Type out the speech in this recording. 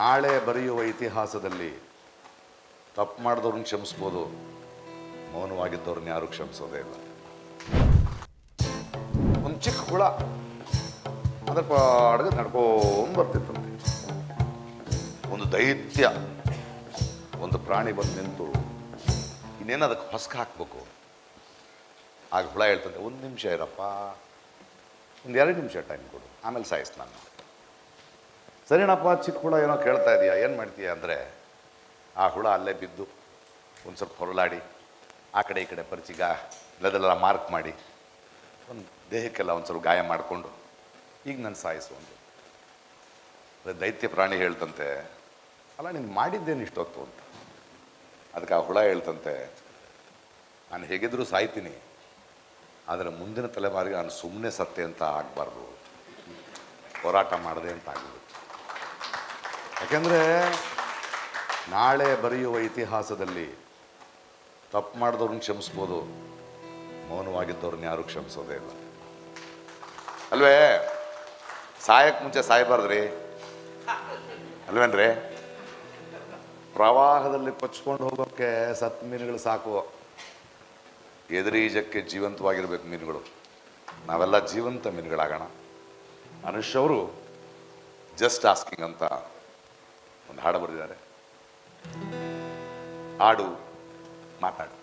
ನಾಳೆ ಬರೆಯುವ ಇತಿಹಾಸದಲ್ಲಿ ತಪ್ಪು ಮಾಡಿದವ್ರನ್ನ ಕ್ಷಮಿಸ್ಬೋದು. ಮೌನವಾಗಿದ್ದವ್ರನ್ನ ಯಾರು ಕ್ಷಮಿಸೋದೇ ಇಲ್ಲ. ಒಂದು ಚಿಕ್ಕ ಹುಳ. ಅದರ ಪಾಡ್ಗೆ ನಡ್ಕೊಂಡ್ ಬರ್ತಿತ್ತಂತೆ. ಒಂದು ದೈತ್ಯ, ಒಂದು ಪ್ರಾಣಿ ಬಂದು ನಿಂತು ಇನ್ನೇನು ಅದಕ್ಕೆ ಹೊಸ್ಕ ಹಾಕ್ಬೇಕು? ಆಗ ಹುಳ ಹೇಳ್ತಂತೆ, ಒಂದು ನಿಮಿಷ ಇರಪ್ಪ. ಒಂದು ಎರಡು ನಿಮಿಷ ಟೈಮ್ ಕೊಡು. ಆಮೇಲೆ ಸಾಯಿಸ್ ನಾನು. ಸರಿನಪ್ಪ, ಚಿಕ್ಕ ಹುಳ ಏನೋ ಕೇಳ್ತಾ ಇದೀಯಾ? ಏನು ಮಾಡ್ತೀಯ ಅಂದರೆ, ಆ ಹುಳ ಅಲ್ಲೇ ಬಿದ್ದು ಒಂದು ಸ್ವಲ್ಪ ಹೊರಲಾಡಿ ಆ ಕಡೆ ಈ ಕಡೆ ಪರಿಚಿಗ ಇಲ್ಲದೆಲ್ಲ ಮಾರ್ಕ್ ಮಾಡಿ, ಒಂದು ದೇಹಕ್ಕೆಲ್ಲ ಒಂದು ಸ್ವಲ್ಪ ಗಾಯ ಮಾಡಿಕೊಂಡು, ಈಗ ನಾನು ಸಾಯಿಸು ಒಂದು ದೈತ್ಯ ಪ್ರಾಣಿ ಹೇಳ್ತಂತೆ, ಅಲ್ಲ, ನೀನು ಮಾಡಿದ್ದೇನು ಇಷ್ಟೊತ್ತು ಅಂತ? ಅದಕ್ಕೆ ಆ ಹುಳ ಹೇಳ್ತಂತೆ, ನಾನು ಹೇಗಿದ್ರೂ ಸಾಯ್ತೀನಿ, ಆದರೆ ಮುಂದಿನ ತಲೆಮಾರಿಗೆ ನಾನು ಸುಮ್ಮನೆ ಸತ್ತೆ ಅಂತ ಆಗಬಾರ್ದು. ಹೋರಾಟ ಮಾಡಿದೆ ಅಂತ ಆಗಬೇಕು ಯಾಕೆಂದರೆ ನಾಳೆ ಬರೆಯುವ ಇತಿಹಾಸದಲ್ಲಿ ತಪ್ಪು ಮಾಡಿದವ್ರನ್ನ ಕ್ಷಮಿಸ್ಬೋದು, ಮೌನವಾಗಿದ್ದವ್ರನ್ನ ಯಾರು ಕ್ಷಮಿಸೋದೇ ಇಲ್ಲ. ಅಲ್ವೇ? ಸಾಯಕ್ಕೆ ಮುಂಚೆ ಸಾಯಬಾರ್ದ್ರಿ. ಅಲ್ವೇನ್ರಿ? ಪ್ರವಾಹದಲ್ಲಿ ಕೊಚ್ಕೊಂಡು ಹೋಗೋಕ್ಕೆ ಸತ್ ಮೀನುಗಳು ಸಾಕು. ಎದುರೀಜಕ್ಕೆ ಜೀವಂತವಾಗಿರ್ಬೇಕು ಮೀನುಗಳು. ನಾವೆಲ್ಲ ಜೀವಂತ ಮೀನುಗಳಾಗೋಣ. ಅನುಷ್ ಅವರು ಜಸ್ಟ್ ಆಸ್ಕಿಂಗ್ ಅಂತ. ಒಂದು ಹಾಡು ಬರೆದಿದ್ದಾರೆ. ಹಾಡು ಮಾತಾಡು.